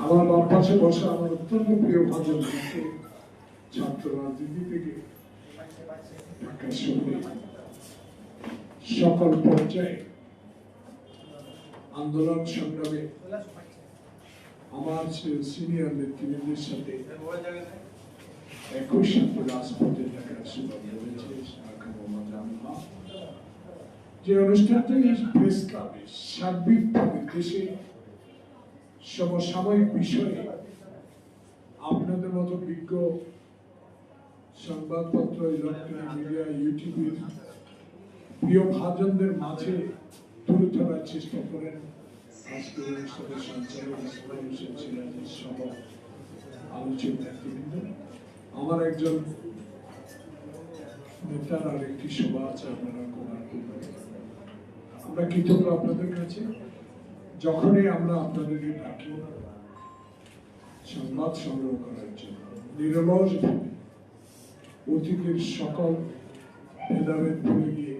আমার বাম পাশে বসা আমার অত্যন্ত প্রিয় ভাজন ছাত্র রাজনীতি থেকে সকল পর্যায়ে আন্দোলন সংগ্রামে আমার সিনিয়র নেতৃবৃন্দের সাথে একই সাথে রাজপথে মোহাম্মদ রামহা। যে অনুষ্ঠানটি প্রেস ক্লাবে সার্বিকভাবে দেশে সমসাময়িক বিষয়ে আপনাদের মতো বিজ্ঞ সংবাদপত্র মিডিয়া ইউটিউবের প্রিয় ভাজনদের মাঝে তুলে ধরার চেষ্টা করেন। আমার একজন নেতার আর একটি সভা আছে, আপনারা আমরা কৃতজ্ঞ আপনাদের কাছে। যখনই আমরা আপনাদেরকে ডাকি, সংবাদ সংগ্রহ করার জন্য, নিরলস অতীতের সকল ভেদাভেদ ভুলে গিয়ে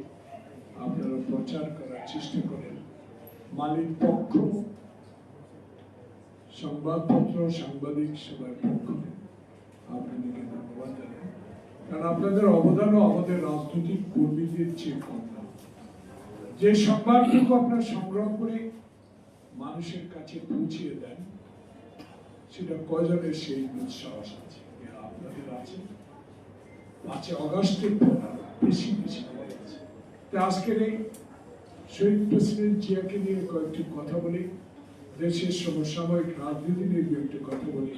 আপনারা প্রচার করার চেষ্টা করেন। মালিক পক্ষ, সংবাদপত্র, সাংবাদিক সবার পক্ষ। আপনাদেরকে ধন্যবাদ জানাই। কারণ আপনাদের অবদানও আমাদের রাজনৈতিক কর্মীদের চেয়ে কম যে সংবাদটুকু আপনারা সংগ্রহ করে মানুষের কাছে পৌঁছিয়ে দেন, সেটা কয়জনের সেই দুঃসাহস আছে আপনাদের আছে? পাঁচই অগস্টের বেশি বেশি তা আজকের এই শহীদ প্রেসিডেন্ট জিয়াকে নিয়ে কয়েকটি কথা বলি। দেশের সমসাময়িক রাজনীতি নিয়ে দু একটি কথা বলি।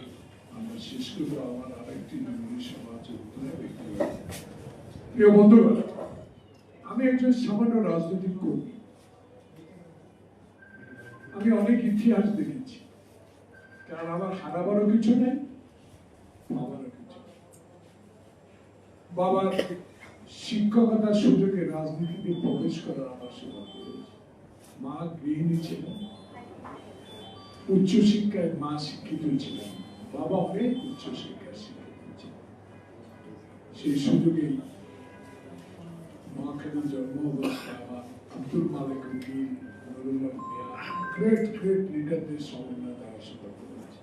আমরা শেষ করব আমার আরেকটি জরুরি সমাজ প্রিয় বন্ধুগণ, আমি একজন সামান্য রাজনৈতিক কর্মী। আমি অনেক ইতিহাস দেখেছি। কারণ আমার হারাবারও কিছু নেই পাওয়ারও কিছু বাবার শিক্ষকতার সুযোগে রাজনীতিতে প্রবেশ করার আমার সৌভাগ্য মা গৃহিণী ছিলেন, উচ্চশিক্ষায় মা শিক্ষিত ছিলেন, বাবা অনেক উচ্চশিক্ষায় শিক্ষিত ছিলেন। সেই সুযোগেই মাখানের জন্ম অবস্থায় আমার আব্দুল মালিক নুরুল্লাহ গ্রেট গ্রেট লিডারদের সমন্বয় দেওয়া সৌভাগ্য হয়েছে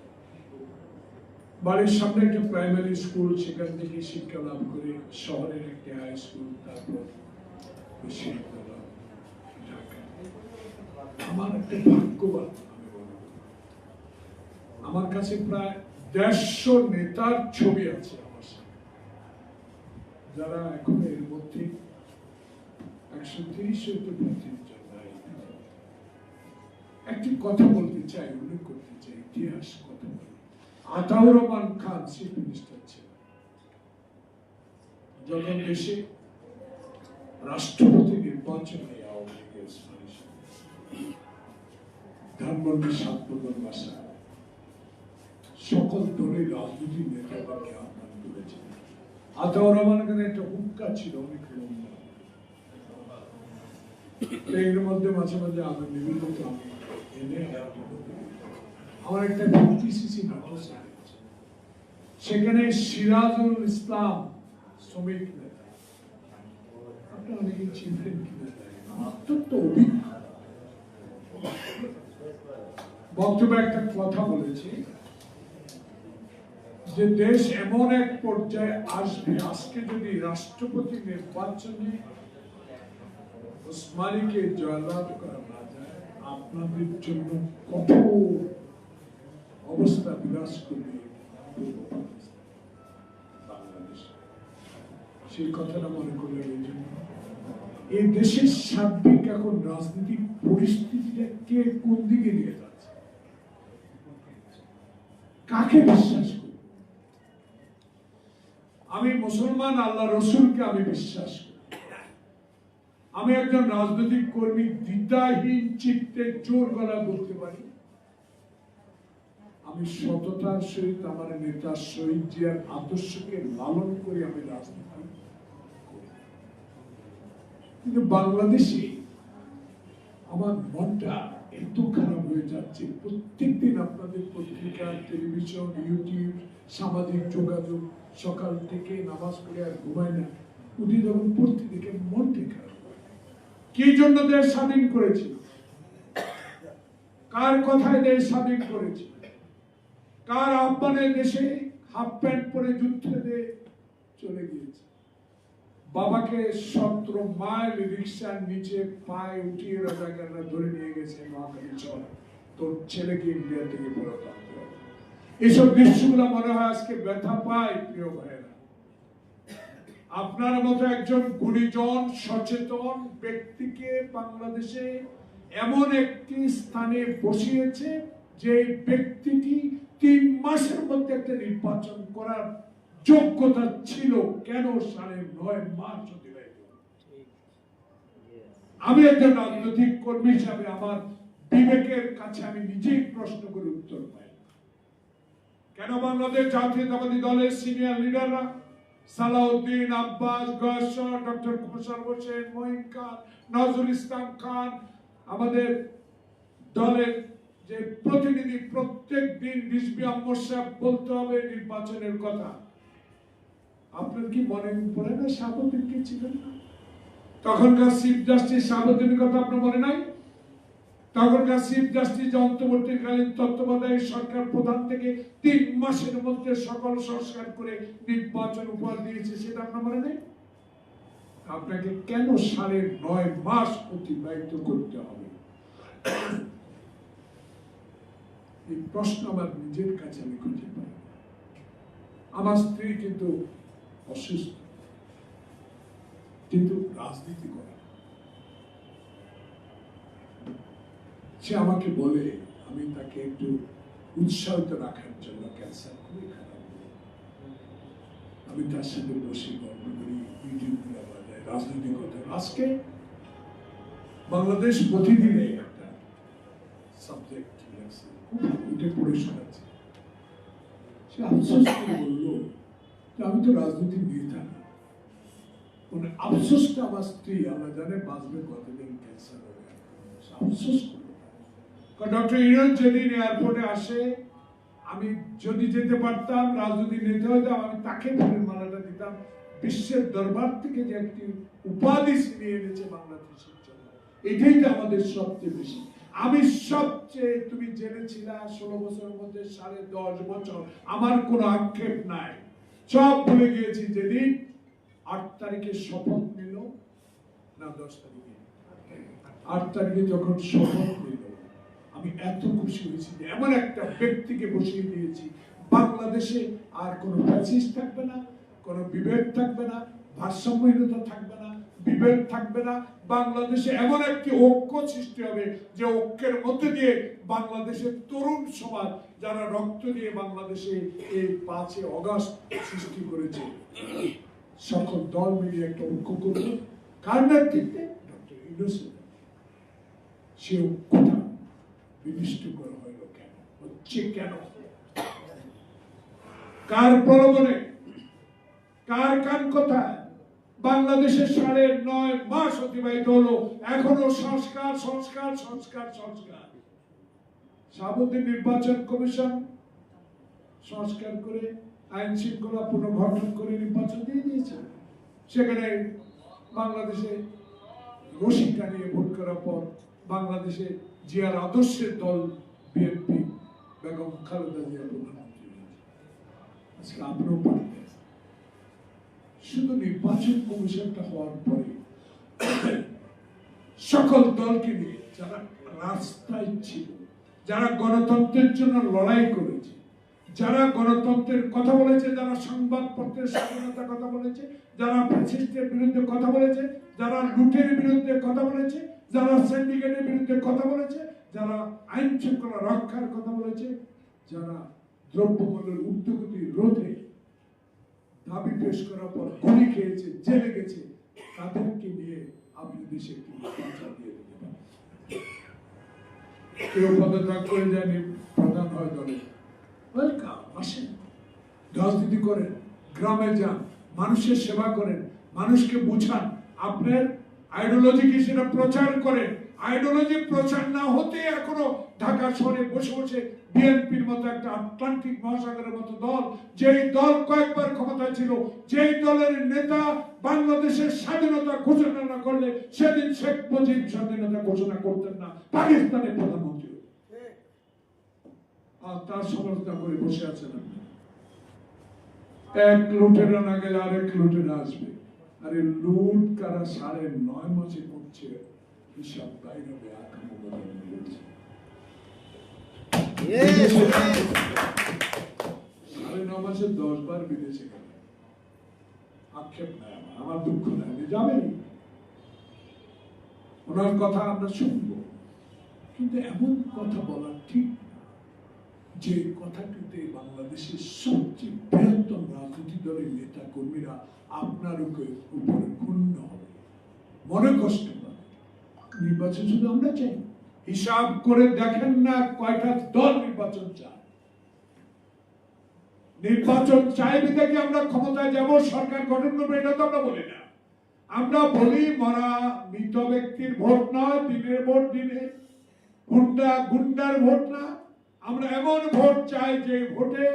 বাড়ির সামনে একটা প্রাইমারি স্কুল সেখান থেকে শিক্ষা লাভ করে শহরের একটি হাই স্কুল তারপর বিশ্ববিদ্যালয় আমার একটা ভাগ্যবান। আমার কাছে প্রায় দেড়শো নেতার ছবি আছে আমার যারা এখন এর মধ্যে একশো তিরিশ হইতে কথা বলতে চাই উল্লেখ করতে চাই, ইতিহাস কথা বলি। আতাউর রহমান খান চিফ মিনিস্টার ছিলেন। যখন দেশে রাষ্ট্রপতি নির্বাচনে আওয়ামী লীগের ধানমন্ডি সকল দলের রাজনৈতিক নেতাদেরকে আহ্বান করেছিলেন আতাউর রহমান খানের একটা হুক্কা ছিল, অনেক লম্বা। এর মধ্যে মাঝে মাঝে আমি আমি আমার একটা। সেখানে সিরাজুল ইসলাম শ্রমিক নেতা। অনেকে অত্যন্ত বক্তব্যে একটা কথা বলেছি যে দেশ এমন এক পর্যায়ে আসবে, আজকে যদি রাষ্ট্রপতি নির্বাচনে ওসমানীকে জয়লাভ করা না আপনাদের জন্য কঠোর অবস্থা বিরাজ করবে বাংলাদেশ। সেই কথাটা মনে করলেন এই জন্য। এই দেশের সার্বিক এখন রাজনৈতিক পরিস্থিতিটা কে কোন দিকে নিয়ে যাচ্ছে? কাকে বিশ্বাস করব? আমি মুসলমান, আল্লাহ রসুলকে আমি বিশ্বাস করি আমি একজন রাজনৈতিক কর্মী, দ্বিধাহীন চিত্তে জোর গলা বলতে পারি। আমি সততার সহিত আমার নেতা শহীদ জিয়ার আদর্শকে লালন করে আমি রাজনীতি কিন্তু বাংলাদেশে আমার মনটা এত খারাপ হয়ে যাচ্ছে। প্রত্যেকদিন আপনাদের পত্রিকা, টেলিভিশন, ইউটিউব, সামাজিক যোগাযোগ, সকাল থেকে নামাজ পড়ে আর ঘুমায় না। উঠে যখন পড়তে দেখে মনটা খারাপ। কি জন্য দেশ স্বাধীন করেছি? কার কথায় দেশ স্বাধীন করেছি? কার আহ্বানে দেশে হাফ প্যান্ট পরে যুদ্ধে চলে গিয়েছে? বাবাকে সতেরো মাইল রিক্সার নিচে পায়ে উঠিয়ে রাজাকাররা ধরে নিয়ে গেছে মহাকালী চল। তোর ছেলেকে ইন্ডিয়া থেকে ফেরত এইসব দৃশ্যগুলো মনে হয় আজকে ব্যথা পায় প্রিয় ভাইয়েরা। আপনার মতো একজন গুণীজন, সচেতন ব্যক্তিকে বাংলাদেশে এমন একটি স্থানে বসিয়েছে যে ব্যক্তিটি তিন মাসের মধ্যে একটা নির্বাচন করার যোগ্যতা ছিল কেন সাড়ে নয় মাস অতিবাহিত আমি একজন রাজনৈতিক কর্মী হিসাবে আমার বিবেকের কাছে আমি নিজেই প্রশ্ন করে, উত্তর পাই। কেন বাংলাদেশ জাতীয়তাবাদী দলের সিনিয়র লিডাররা সালাউদ্দিন আব্বাস গয়েশ্বর ডক্টর কুমার হোসেন মহিন খান নজরুল ইসলাম খান, আমাদের দলের যে প্রতিনিধি, প্রত্যেক দিন রিজবি সাহেব বলতে হবে নির্বাচনের কথা। আপনার কি মনে পড়ে না সাবুদ্দিন কে ছিলেন না তখনকার চিফ জাস্টিস সাবুদ্দিনের কথা আপনার মনে নাই? তখনকার চিফ জাস্টিস অন্তর্বর্তীকালীন তত্ত্বাবধায়ী সরকার প্রধান থেকে তিন মাসের মধ্যে সকল সংস্কার করে নির্বাচন উপহার দিয়েছে সেটা আপনার মনে নেই আপনাকে কেন সাড়ে নয় মাস অতিবাহিত করতে হবে? এই প্রশ্ন আমার নিজের কাছে আমি খুঁজে পাই আমার স্ত্রী কিন্তু অসুস্থ। কিন্তু রাজনীতি করে। সে আমাকে বলে, আমি তাকে একটু উৎসাহিত রাখার জন্য ক্যান্সার খুবই খারাপ আমি তার সাথে বসে গল্প করি বাজাই কথা। আজকে বাংলাদেশ প্রতিদিনে একটা সাবজেক্ট পড়ে শোনাচ্ছে। সে আফসোস করে বলল যে আমি তো রাজনীতির নেতা না। মানে আফসোসটা আমার স্ত্রী আমরা জানে বাঁচবে কতদিন ক্যান্সার হবে। আফসোস করল। ডক্টর ইরন যেদিন এয়ারপোর্টে আসে, আমি যদি যেতে পারতাম রাজনৈতিক নেতা হইতাম, আমি তাকে ফুলের মালাটা দিতাম। বিশ্বের দরবার থেকে যে একটি উপাধি ছিনিয়ে এনেছে বাংলাদেশের জন্য এটাই তো আমাদের সবচেয়ে বেশি। আমি সবচেয়ে, তুমি জেনেছিলা, ষোলো বছরের মধ্যে সাড়ে দশ বছর আমার কোনো আক্ষেপ নাই। সব ভুলে গিয়েছি যেদিন আট তারিখে শপথ নিল, না দশ তারিখে। আট তারিখে যখন শপথ নিল আমি এত খুশি হয়েছি যে এমন একটা ব্যক্তিকে বসিয়ে দিয়েছি। বাংলাদেশে আর কোনো ফ্যাসিস থাকবে না, কোনো বিভেদ থাকবে না, ভারসাম্যহীনতা থাকবে না, বিভেদ থাকবে না। বাংলাদেশে এমন একটি ঐক্য সৃষ্টি হবে যে ঐক্যের মধ্যে দিয়ে বাংলাদেশের তরুণ সমাজ যারা রক্ত দিয়ে বাংলাদেশে এই পাঁচে অগাস্ট সৃষ্টি করেছে, সকল দল মিলিয়ে একটা ঐক্য করবে কার নেতৃত্বে? ডক্টর ইউনুসেফ সে ঐক্যটা বিনিষ্ট করা হইল কেন হচ্ছে কেন? কার প্রলোভনে কার কান কোথায়? বাংলাদেশের সাড়ে নয় মাস অতিবাহিত হলো। এখনও সংস্কার সংস্কার সংস্কার সংস্কার। সাবুদ্দিন নির্বাচন কমিশন সংস্কার করে আইন শৃঙ্খলা পুনর্গঠন করে নির্বাচন দিয়ে দিয়েছে। সেখানে বাংলাদেশে রশিকা নিয়ে ভোট করার পর বাংলাদেশে জিয়ার আদর্শের দল বিএনপি, বেগম খালেদা জিয়া প্রধানমন্ত্রী আজকে আপনিও পারতেন শুধু নির্বাচন কমিশনটা হওয়ার পরে সকল দলকে নিয়ে যারা রাস্তায় ছিল, যারা গণতন্ত্রের জন্য লড়াই করেছে, যারা গণতন্ত্রের কথা বলেছে, যারা সংবাদপত্রের স্বাধীনতার কথা বলেছে, যারা ফ্যাসিস্টের বিরুদ্ধে কথা বলেছে, যারা লুটের বিরুদ্ধে কথা বলেছে যারা সিন্ডিকেটের বিরুদ্ধে কথা বলেছে, যারা আইন শৃঙ্খলা রক্ষার কথা বলেছে, যারা দ্রব্যমূল্যের ঊর্ধ্বগতি রোধে দাবি পেশ করার পর গুলি খেয়েছে, জেলে গেছে, তাদেরকে নিয়ে আপনি দেশে দিয়ে দিতে কেউ পদত্যাগ করে প্রধান হয় দলে। ওয়েলকাম, আসেন। রাজনীতি করেন, গ্রামে যান, মানুষের সেবা করেন, মানুষকে বুঝান, আপনার আইডিওলজি কি সেটা প্রচার করেন আইডিওলজি প্রচার না হতে এখনও ঢাকা শহরে বসে বসে বিএনপির মতো একটা আটলান্টিক মহাসাগরের মতো দল, যেই দল কয়েকবার ক্ষমতায় ছিল, যেই দলের নেতা বাংলাদেশের স্বাধীনতা ঘোষণা না করলে সেদিন শেখ মুজিব স্বাধীনতা ঘোষণা করতেন না, পাকিস্তানের প্রধানমন্ত্রী। আর তার সমালোচনা করে বসে আছেন আপনি। এক লুটেরা না গেলে আরেক লুটেরা আসবে। আরে লুট কারা সাড়ে নয় মাসে করছে হিসাব বাইরে আকাম yes. সাড়ে ন মাসে দশ বার বিদেশে গেল। আক্ষেপ নাই আমার আমার দুঃখ নাই। আমি যাবেন? ওনার কথা আমরা শুনব। কিন্তু এমন কথা বলা ঠিক যে কথাটিতে বাংলাদেশের সবচেয়ে বৃহত্তম রাজনৈতিক দলের নেতা কর্মীরা আপনার উপরে ক্ষুণ্ণ হবে। মনে কষ্ট পাবে নির্বাচন শুধু আমরা চাই। হিসাব করে দেখেন না কয়টা দল নির্বাচন চায়। নির্বাচন চাইবে থেকে আমরা ক্ষমতায় যাব, সরকার গঠন করব, এটা তো আমরা বলি না। আমরা বলি মরা মৃত ব্যক্তির ভোট নয়, দিনের ভোট দিনে গুন্ডা গুন্ডার ভোট না। আমরা এমন ভোট চাই যে ভোটে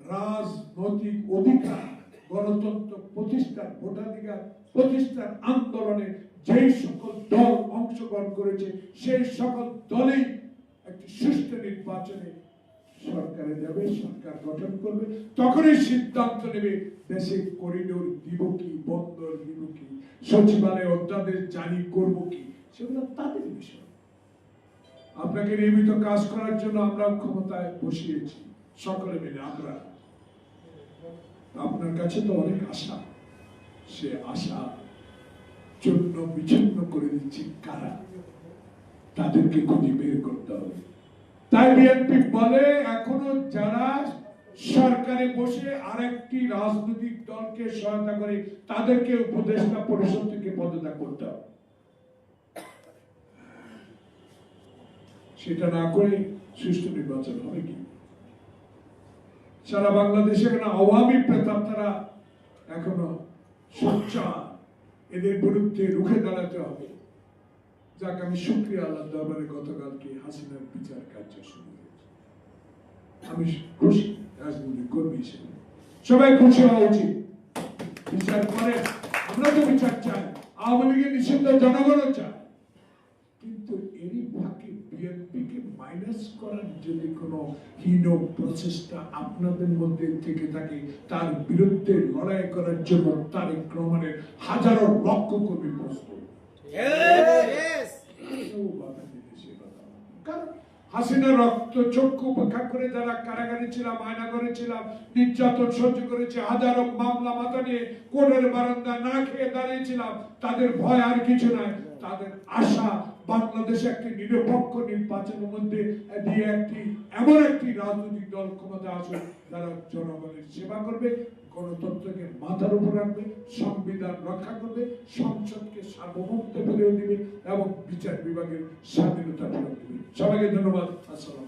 রাজনৈতিক অধিকার, গণতন্ত্র প্রতিষ্ঠার, ভোটাধিকার প্রতিষ্ঠার আন্দোলনে যেই সকল দল অংশগ্রহণ করেছে, সেই সকল দলই একটি সুষ্ঠু নির্বাচনে সরকারে যাবে, সরকার গঠন করবে। তখনই সিদ্ধান্ত নেবে, দেশে করিডোর দিব কি, বন্দর দিব কি, সচিবালয় অধ্যাদেশ জারি করব কি, সেগুলো তাদের বিষয়। আপনাকে নিয়মিত কাজ করার জন্য আমরা ক্ষমতায় বসিয়েছি, সকলে মিলে, আমরা। আপনার কাছে তো অনেক আশা। সে আশা চূর্ণ বিচ্ছিন্ন করে দিচ্ছে কারা? তাদেরকে খুঁজে বের করতে হবে। তাই বিএনপি বলে, এখনও যারা সরকারে বসে আরেকটি রাজনৈতিক দলকে সহায়তা করে, তাদেরকে উপদেষ্টা পরিষদ থেকে পদত্যাগ করতে হবে। সেটা না করে সুষ্ঠু নির্বাচন হবে কি? সারা বাংলাদেশে এখন আওয়ামী প্রেতাত্মারা এখনও সোচ্চার? এদের বিরুদ্ধে রুখে দাঁড়াতে হবে। যাক, আমি শুক্রিয়া আল্লাহ দরবারে গতকালকে হাসিনার বিচার কার্য শুরু হয়েছে। আমি খুশি, রাজনৈতিক কর্মী হিসেবে। সবাই খুশি হওয়া উচিত। বিচার করে আমরা তো বিচার চাই। আওয়ামী লীগের নিষিদ্ধ জনগণও চায়। মাইনাস করার যদি কোনো হীন প্রচেষ্টা আপনাদের মধ্যে থেকে থাকে তার বিরুদ্ধে লড়াই করার জন্য তারেক রহমানের হাজারো লক্ষ কর্মী প্রস্তুত। কারণ হাসিনা রক্ত চক্ষু উপেক্ষা করে যারা কারাগারে ছিলাম আয়না ছিলাম নির্যাতন সহ্য করেছে হাজারো মামলা মাথা নিয়ে কোর্টের বারান্দা না খেয়ে দাঁড়িয়েছিলাম তাদের ভয় আর কিছু নাই। তাদের আশা বাংলাদেশে একটি নিরপেক্ষ নির্বাচনের মধ্যে দিয়ে একটি, এমন একটি রাজনৈতিক দল ক্ষমতা আসুক, যারা জনগণের সেবা করবে, গণতন্ত্রকে মাথার উপর রাখবে, সংবিধান রক্ষা করবে, সংসদকে সার্বভৌমত্ব ফেলেও দিবে এবং বিচার বিভাগের স্বাধীনতা ফেরত দিবে। সবাইকে ধন্যবাদ। আসসালাম